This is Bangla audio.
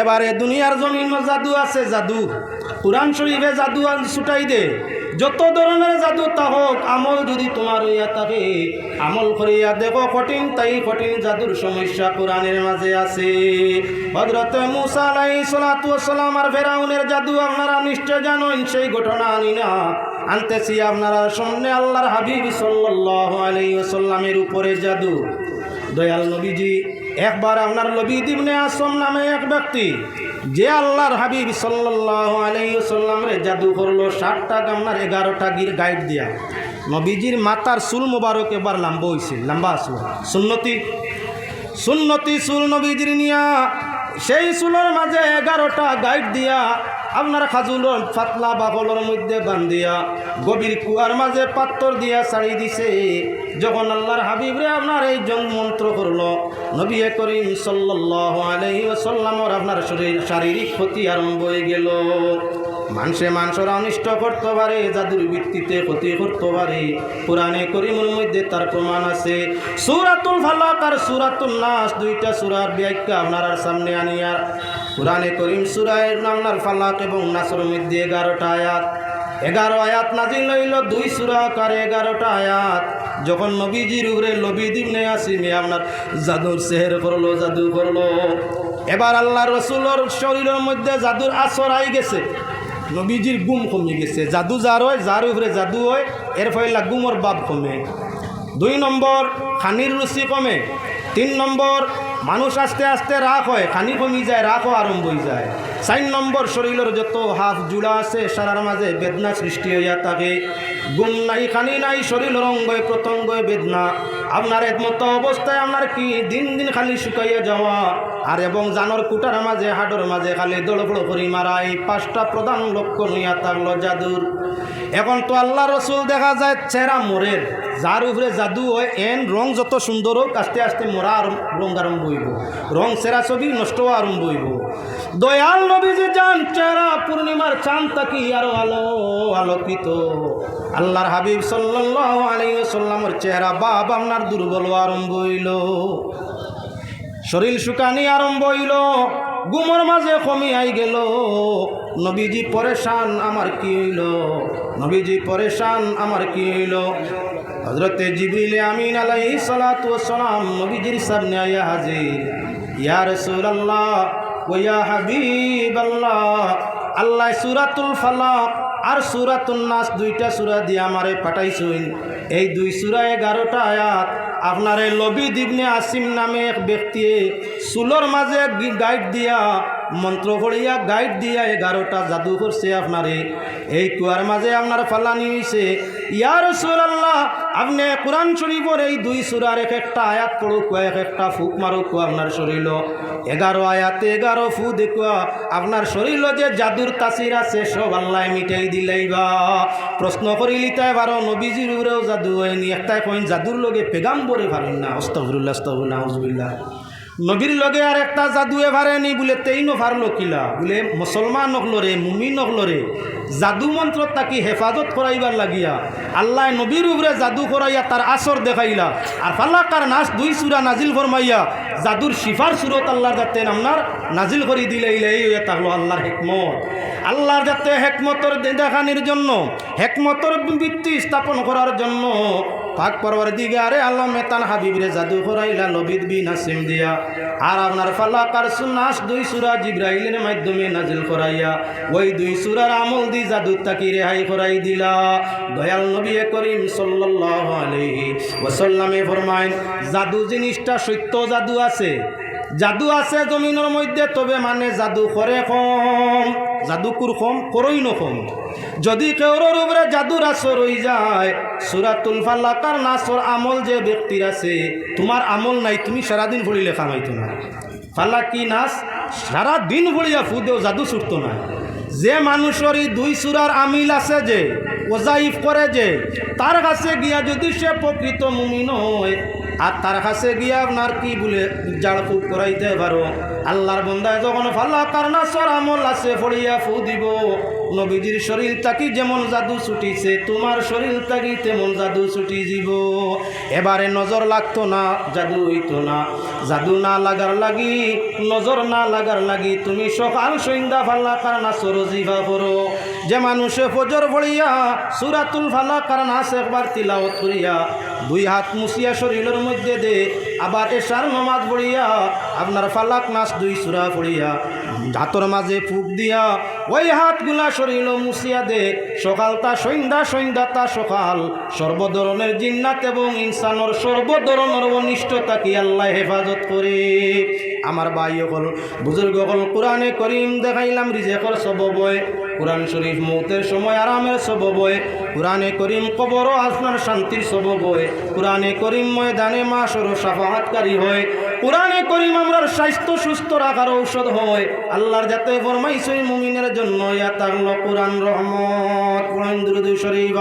এবারে দুনিয়ার জমিন জাদু আছে, জাদু। কোরআন শরীফে জাদু ছুটাই দে। যত ধরনের জাদু তা হোক, আমল যদি তোমার ইয়া থাকে, আমল করিয়া দেখো, কঠিন তাই কঠিন জাদুর সমস্যা কোরআনের মাঝে আছে। হজরতে মুসা আলাই সালাম আর ফেরাউনের জাদু আপনারা নিশ্চয় জানেন, সেই ঘটনা আনি না। আনতেছি আপনারা সামনে আল্লাহর হাবিব সাল্লাল্লাহু আলাইহি ওয়াসাল্লামের উপরে জাদু। দয়াল নবীজি একবার আপনার নবী দিবনে আসম নামে এক ব্যক্তি, যে আল্লাহর হাবিব সাল্লাহ আলাইসাল্লামের জাদু করল ষাটটা আপনার এগারোটা গির গাইড দিয়া। নবীজির মাতার চুল মোবারক এবার লম্বা হয়েছে লম্বা আসলো সুন্নতি সুন্নতি চুল নবীজির নিয়া সেই চুলোর মাঝে এগারোটা গাইড দিয়া আপনার খাজুলোর ফাতলা বাকলের মধ্যে বান্ধিয়া গভীর কুয়ার মাঝে পাত্তর দিয়া ছাড়ি দিছে। যখন আল্লাহর হাবিবরে আপনার এই মন্ত্র করল, নবী করিম সাল্লাহ ওয়াসাল্লামর আপনার শরীর শারীরিক ক্ষতি আরম্ভ হয়ে গেল। মানুষে মানুষের অনিষ্ট করতে পারে, জাদুর ভিত্তিতে ক্ষতি করতে পারে। কোরআনে করিমের মধ্যে তার প্রমাণ আছে। সুরাতুল ফালাক আর সুরাতুল নাস দুইটা সুরার ব্যাখ্যা আপনার সামনে আনিয়ার কোরআনে করিম সুরায় আপনার ফালাক এবং নাসের মধ্যে এগারোটা আয়াত। এগারো আয়াত নাজিল হইল দুই সুরা কার এগারোটা আয়াত। যখন নবীজির নবী দিবনে আসিমে আপনার জাদুর সেহের করল, জাদু করল। এবার আল্লাহ রসুলোর শরীরের মধ্যে জাদুর আসর আই গেছে। নবীজির গুম কমে গেছে। জাদু যার হয়, যার উপরে জাদু হয়, এর ফলে গুমর বাপ কমে। দুই নম্বর, খানির রুচি কমে। তিন নম্বর, মানুষ আস্তে আস্তে রাখ হয়, খানি কমি যায় রাখও আরম্ভ হয়ে যায়। চার নম্বর, শরীরের যত হাফ জুড়া আছে, সারার মাঝে বেদনা সৃষ্টি হইয়া থাকে। গুম নাই, খানি নাই শরীরের অঙ্গয় প্রত্যঙ্গয় বেদনা। আপনার একমতো অবস্থায় আপনার কি দিন দিন খালি শুকাইয়া যাওয়া? আর এবং জানর কুটার মাঝে হাডর মাঝে খালি দড়বড় করি মারা, এই পাঁচটা প্রধান লক্ষ্য নিয়া থাকল জাদুর। এখন তো আল্লাহ রসুল দেখা যায় চেহারা মোরের, যার উপরে জাদু হয়, এন রং যত সুন্দর হোক, আস্তে আস্তে মরা রং আরম্ভ হইব। রং সেরা ছবি, নষ্ট আরম্ভ হইব। দয়াল নবীজি যান, চেহারা পূর্ণিমার চাঁদ তাকি আরও আলো, আলোকিত। আল্লাহর হাবিব সাল্লাল্লাহু আলাইহি সাল্লামের চেহারা বাপ আপনার দুর্বল আরম্ভ হইল। শরীর শুকানি আরম্ভ হইল। গুমর মাঝে কমি আই গেল। নবীজি পরেশান আমার কি হইল? নবীজি পরেশান আমার কি হইল? হজরতে জিবরিলে আমিন আলাই সালাম নবীজির সামনে আয়া হাজির। ইয়া রাসূলুল্লাহ ও ইয়া হাবিবাল্লাহ। আল্লাহ সূরাতুল ফালাক আর সুরা নাস দুইটা সুরা দিয়ে আমারে পাঠাইছুন। এই দুই সুরা এগারোটা আয়াত আপনার এই লবি দিবনে আসিম নামে এক ব্যক্তি চুলোর মাঝে গাইড দিয়া, মন্ত্র পড়িয়া গাইড দিয়া এগারোটা জাদু করছে আপনারে। এই কুয়ার মাঝে আপনার ফালানি হয়েছে সুরাল্লাহ আপনি কোরআন শরীফর এই দুই সুরার এক একটা আয়াত পড়ুক, এক একটা ফুক মারুক, আপনার শরীর এগারো আয়াতে, এগারো ফু দেখুয়া আপনার শরীর যে জাদুর তাসির আছে, সব আল্লাহ মিটাই দিলেই বা। প্রশ্ন করিলি তাই বারো, নবীজির উপরেও জাদু হয়নি, একটাই কইন জাদুর লগে পেগাম পারেন না অস্তফুল্লাহ হজবুল্লাহ নবীর লগে আর একটা জাদুয়ে পারেনি বলে তেইনো পারল কিলা বলে মুসলমান নকলরে মুমিন নকলরে জাদু মন্ত্র তাকে হেফাজত করাইবার লাগিয়া আল্লাহ নবীর উপরে জাদু করাইয়া তার আসর দেখাইলা। আর ফাল্লাকার নাচ দুই সুরা নাজিল ফরমাইয়া, জাদুর শিফার সুরত আল্লাহর যাতে আপনার নাজিল করে দিলে এই থাকল আল্লাহর হেকমত। আল্লাহর যাতে হেকমতর দেখানির জন্য, হেকমতর ভিত্তি স্থাপন করার জন্য পাক পরবার দিকে আরে আল্লাহ মেতান হাবিবরে জাদু হরাইলা নবিদ বি নাসিম দিয়া। আর আপনার ফালাকার সুনাস দুই সুরা জিব্রাইলের মাধ্যমে নাজিল করাইয়া, ওই দুই সুরার আমল দি জাদু তাকি রেহাই করাই দিলা। দয়াল নবী করিম সাল্লাল্লাহু আলাইহি ওয়াসাল্লামে ফরমাইন জাদু জিনিসটা সত্য জাদু আছে? জাদু আছে জমিনের মধ্যে, তবে মানে জাদু করে কম। জাদুকুর কম করই নকম। যদি কেউর উপরে জাদুর আসর হয়ে যায় সুরাতুল ফাল্লাকার নাসর আমল যে ব্যক্তির আছে তোমার আমল নাই, তুমি সারাদিন পড়িলে কামাইতো না ফাল্লা কি নাচ সারা দিন পড়িয়া ফুদেও জাদু ছুটতো না যে মানুষের এই দুই সুরার আমিল আছে যে, ওজাইফ করে যে তার কাছে গিয়া যদি সে প্রকৃত মুমিন হয় আর তার কাছে গিয়ে আপনার কি বলে জাড়ফুক করাইতে পারো? আল্লাহর বন্দায় যখন ফাল্লা কারণা সর আমল আছে, ফড়িয়া ফু দিব। নবীজির শরীর তাকি যেমন জাদু ছুটিছে, তোমার শরীর তাকি তেমন জাদু ছুটি যাব এবারে নজর লাগতো না, জাদু হইতো না। জাদু না লাগার লাগি, নজর না লাগার লাগি, তুমি সকাল সন্ধ্যা ফাল্লা কারণা সরজিভা করো যে মানুষে ফজর ভরিয়া সুরাতুল ফালা কারণ আছে একবার তিলাওত করিয়া দুই হাত মুসিয়া শরীরের মধ্যে দে, আবার এশার নমাজ পড়িয়া আপনার ফালাক নাচ দুই সুরা পড়িয়া হাতর মাঝে ফুক দিয়া ওই হাতগুলা শরীর মুসিয়া দে, সকাল তা সন্ধ্যা সন্ধ্যা তা সকাল। সর্বধরনের জিন্নাত এবং ইনসানোর সর্বধরনের অনিষ্টতা কি আল্লাহ হেফাজত করে? আমার ভাই হল বুজুর্গ হল কোরআনে করিম দেখাইলাম, রিজেকর সব বয়। কোরআন শরীফ মৌতের সময় আরামের সব বয়ে কোরআনে করিম কবর আপনার শান্তির সব বয়ে কোরআনে করিম ময়দানে মাসর সাফাহাতকারী হয়, কোরআনে করিম আমরার স্বাস্থ্য সুস্থ রাখার ঔষধ হয়, আল্লাহর যাতে ফরমাইসই মুমিনের জন্য ইয়া তাগল কোরআন রহমত, কোরআন দুরুদ শরীফ।